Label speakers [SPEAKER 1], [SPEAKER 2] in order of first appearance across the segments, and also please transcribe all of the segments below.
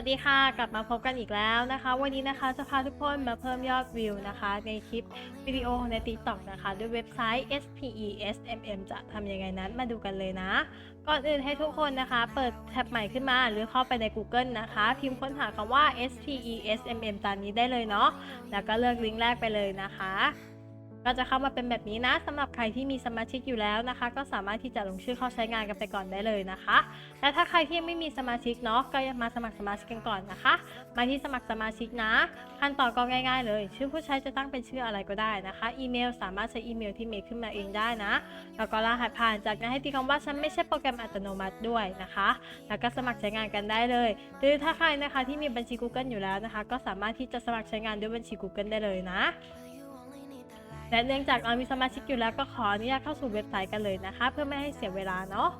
[SPEAKER 1] วัสดีค่ะ กลับมาพบกันอีกแล้วนะคะ วันนี้นะคะจะพาทุกคนมาเพิ่มยอดวิวนะคะ ในคลิปวิดีโอใน TikTok นะคะ ด้วยเว็บไซต์ SPESMM จะทำยังไงนั้นมาดูกันเลยนะ ก่อนอื่นให้ทุกคนนะคะ เปิดแท็บใหม่ขึ้นมาหรือเข้าไปใน Google นะคะ พิมพ์ค้นหาคำว่า SPESMM ตามนี้ได้เลยเนาะแล้วก็เลือกลิงก์แรกไปเลยนะคะ ก็จะเข้ามาเป็นแบบนี้นะสำหรับใครที่มีสมาชิกอยู่แล้วนะคะ ก็สามารถที่จะลงชื่อเข้าใช้งานกันไปก่อนได้เลยนะคะ และถ้าใครที่ยังไม่มีสมาชิกเนาะก็มาสมัครสมาชิกกันก่อนนะคะ มาที่สมัครสมาชิกนะขั้นตอนก็ง่าย ๆ เลย ชื่อผู้ใช้จะตั้งเป็นชื่ออะไรก็ได้นะคะ อีเมลสามารถใช้อีเมลที่เมลขึ้นมาเองได้นะแล้วก็รหัสผ่านจากนั้นให้ตีคำว่าฉันไม่ใช่โปรแกรมอัตโนมัติด้วยนะคะ แล้วก็สมัครใช้งานกันได้เลย หรือถ้าใครนะคะที่มีบัญชี Google อยู่แล้วนะคะ ก็สามารถที่จะสมัครใช้งานด้วยบัญชี Google ได้เลยนะ และเนื่องจากเรามีสมาชิกอยู่แล้วก็ขออนุญาตเข้าสู่เว็บไซต์กันเลยนะคะ เพื่อไม่ให้เสียเวลาเนาะ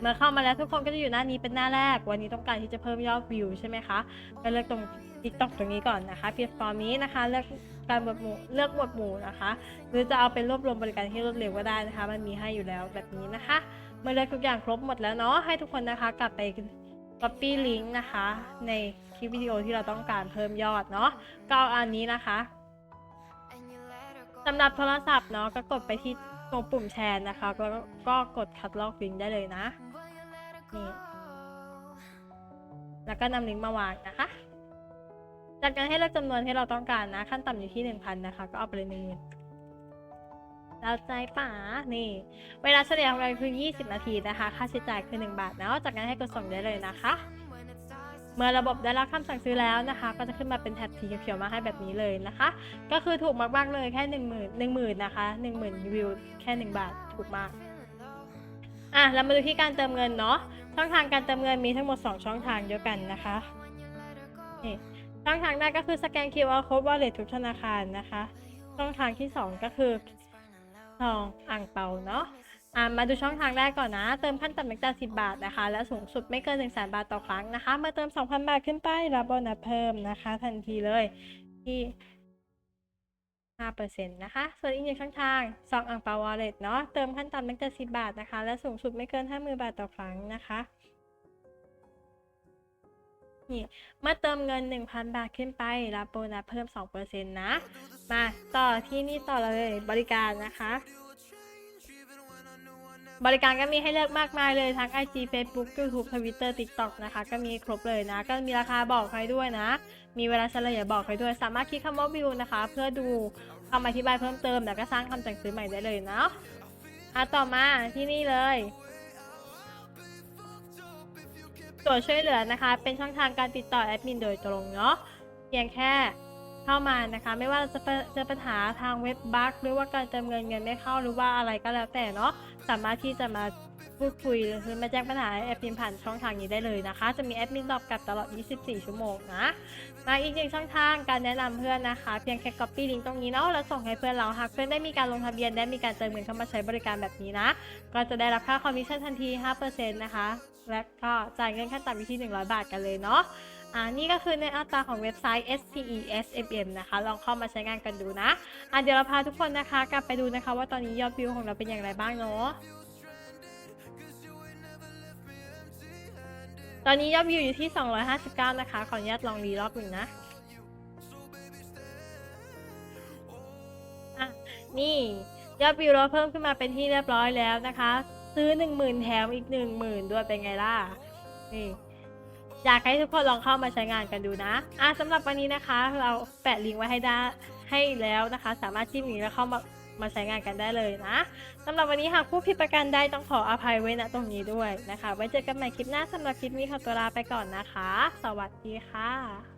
[SPEAKER 1] เมื่อเข้ามาแล้วทุกคนก็จะอยู่หน้านี้เป็นหน้าแรก วันนี้ต้องการที่จะเพิ่มยอดวิวใช่ไหมคะก็เลือกตรง TikTok ตรงนี้ก่อนนะคะ p l a t f o r m นี้นะคะเลือกการหมวดหมู่เลือกหมวดหมู่นะคะ หรือจะเอาเป็นรวบรวมบริการที่รวดเร็วก็ได้นะคะ มันมีให้อยู่แล้วแบบนี้นะคะ เมื่อเลือกทุกอย่างครบหมดแล้วเนาะให้ทุกคนนะคะกลับไป copy link นะคะ ในคลิปวิดีโอที่เราต้องการเพิ่มยอดเนาะก็เอาอันนี้นะคะ สำหรับโทรศัพท์เนาะก็กดไปที่ตรงปุ่มแชร์นะคะแล้วก็กดคัดลอกลิงก์ได้เลยนะนี่แล้วก็นำลิงก์มาวางนะคะจากนั้นให้เลือกจำนวนที่เราต้องการนะ ขั้นต่ำอยู่ที่ 1,000 นะคะ ก็เอาไปเลยหนึ่งหมื่นแล้วใจป๋านี่ เวลาเฉลี่ยของเราคือ 20 นาทีนะคะ ค่าใช้จ่ายคือ 1 บาทนะจากนั้นให้กดส่งได้เลยนะคะ เมื่อระบบได้รับคำสั่งซื้อแล้วนะคะ ก็จะขึ้นมาเป็นแท็บสีเขียวๆมาให้แบบนี้เลยนะคะ ก็คือถูกมากๆเลยแค่ 1 0 0 0 0 1 0,000นะคะ10,000วิวแค่ 1 บาทถูกมากอะเรามาดูที่การเติมเงินเนาะช่องทางการเติมเงินมีทั้งหมด 2 ช่องทางเดียวกันนะคะนี่ช่องทางแรกก็คือสแกน QR code wallet ทุกธนาคารนะคะ ช่องทางที่ 2 ก็คือทองอ่างเปาเนาะ อะมาดูช่องทางแรกก่อนนะ เติมขั้นต่ำตั้งแต่10 บาทนะคะ และสูงสุดไม่เกิน 1 0 0 0 0แบาทต่อครั้งนะคะมื่อเติม 2,000 บาทขึ้นไปรับโบนัสเพิ่มนะคะ ทันทีเลยที่5%นะคะ ส่วนอีกหนึ่งช่องทางซองอ่างเปาวอลเล็ตเนาะ เติมขั้นต่ำตั้งแต่10 บาทนะคะ และสูงสุดไม่เกิน 50,000 บาทต่อครั้งนะคะนี่มื่อเติมเงิน 1,000 บาทขึ้นไป รับโบนัสเพิ่ม 2%นะ มาต่อที่นี่ต่อเลยบริการนะคะ บริการก็มีให้เลือกมากมายเลยทั้ง IG Facebook YouTube Twitter TikTok นะคะ ก็มีครบเลยนะ ก็มีราคาบอกให้ด้วยนะ มีเวลาเฉลยบอกให้ด้วย สามารถคลิกคำว่าวิวนะคะ เพื่อดูคำอธิบายเพิ่มเติม แล้วก็สร้างคำสั่งซื้อใหม่ได้เลยเนาะอะต่อมาที่นี่เลยส่วช่วยเหลือนะคะ เป็นช่องทางการติดต่อแอดมินโดยตรงเนาะเพียงแค่ เข้ามานะคะ ไม่ว่าจะเจอปัญหาทางเว็บบั๊กหรือว่าการเติมเงินเงินไม่เข้าหรือว่าอะไรก็แล้วแต่เนาะสามารถที่จะมาพูดคุยหรือมาแจ้งปัญหาให้แอดมินผ่านช่องทางนี้ได้เลยนะคะ จะมีแอดมินตอบกลับตลอด 24 ชั่วโมงนะ มาอีกหนึ่งช่องทางการแนะนำเพื่อนนะคะ เพียงแค่ copy ลิงก์ตรงนี้เนาะแล้วส่งให้เพื่อนเราหากเพื่อนได้มีการลงทะเบียนได้มีการเติมเงินเข้ามาใช้บริการแบบนี้นะ ก็จะได้รับค่าคอมมิชชั่นทันที 5%นะคะ และก็จ่ายเงินขั้นต่ำอยู่ที่ 100 บาทกันเลยเนาะ อ่านี่ก็คือในอัตราของเว็บไซต์ SPESMM นะคะ ลองเข้ามาใช้งานกันดูนะ อะเดี๋ยวเราพาทุกคนนะคะ กลับไปดูนะคะ ว่าตอนนี้ยอดวิวของเราเป็นอย่างไรบ้างเนาะตอนนี้ยอดวิวอยู่ที่ 259 นะคะ ขออนุญาตลองรีรอบหนึ่งนะอะนี่ยอดวิวเราเพิ่มขึ้นมาเป็นที่เรียบร้อยแล้วนะคะ ซื้อ 10,000 แถมอีก 10,000 ด้วยเป็นไงล่ะ นี่ อยากให้ทุกคนลองเข้ามาใช้งานกันดูนะอะสำหรับวันนี้นะคะ เราแปะลิงก์ไว้ให้ได้ให้แล้วนะคะ สามารถจิ้มลิงก์แล้วเข้ามามาใช้งานกันได้เลยนะสำหรับวันนี้หากผู้ผิดประกันได้ต้องขออภัยไว้ณตรงนี้ด้วยนะคะ ไว้เจอกันใหม่คลิปหน้าสำหรับคลิปนี้ขอตัวลาไปก่อนนะคะ สวัสดีค่ะ